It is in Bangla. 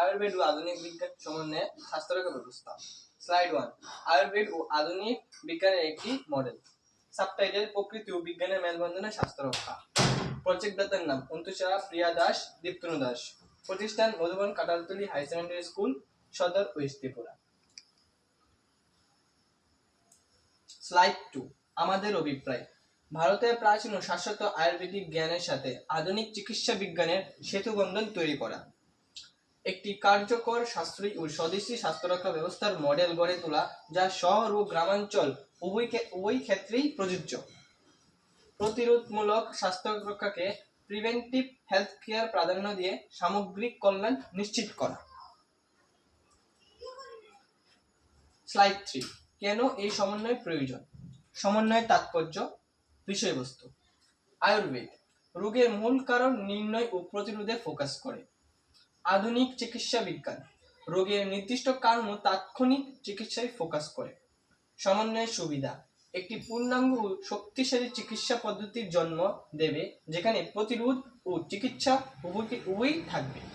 আয়ুর্বেদ ও আধুনিক বিজ্ঞান সমন্বয়ে স্বাস্থ্যরক্ষা ব্যবস্থা। স্লাইড ওয়ান আয়ুর্বেদ ও আধুনিক বিজ্ঞানের একটি মডেল প্রকৃতি ও বিজ্ঞানের মেলবন্ধনে নাম প্রিয়া দাস, দীপ্তনু দাস। প্রতিষ্ঠান Madhuban high secondary school Sadar west Tripura. Slide two আমাদের অভিপ্রায়। ভারতের প্রাচীন ও শাশ্বত আয়ুর্বেদিক জ্ঞানের সাথে আধুনিক চিকিৎসা বিজ্ঞানের সেতুবন্ধন তৈরি করা। একটি কার্যকর সাশ্রয়ী ও স্বদেশী স্বাস্থ্যরক্ষা ব্যবস্থার মডেল গড়ে তোলা যা শহর ও গ্রামাঞ্চল উভয় উভয় ক্ষেত্রেই প্রযোজ্য। প্রতিরোধমূলক স্বাস্থ্য রক্ষাকে প্রিভেন্টিভ হেলথ কেয়ার প্রাধান্য দিয়ে সামগ্রিক কল্যাণ নিশ্চিত করা। স্লাইড থ্রি, কেন এই সমন্বয় প্রয়োজন? সমন্বয়ের তাৎপর্য, বিষয়বস্তু। আয়ুর্বেদ, রোগের মূল কারণ নির্ণয় ও প্রতিরোধে ফোকাস করে। আধুনিক চিকিৎসা বিজ্ঞান। রোগের নির্দিষ্ট কারণ তাৎক্ষণিক চিকিৎসায় ফোকাস করে। সমন্বয়ের সুবিধা। একটি পূর্ণাঙ্গ শক্তিশালী চিকিৎসা পদ্ধতির জন্ম দেবে, যেখানে প্রতিরোধ ও চিকিৎসা উভয় উভয়ই থাকবে।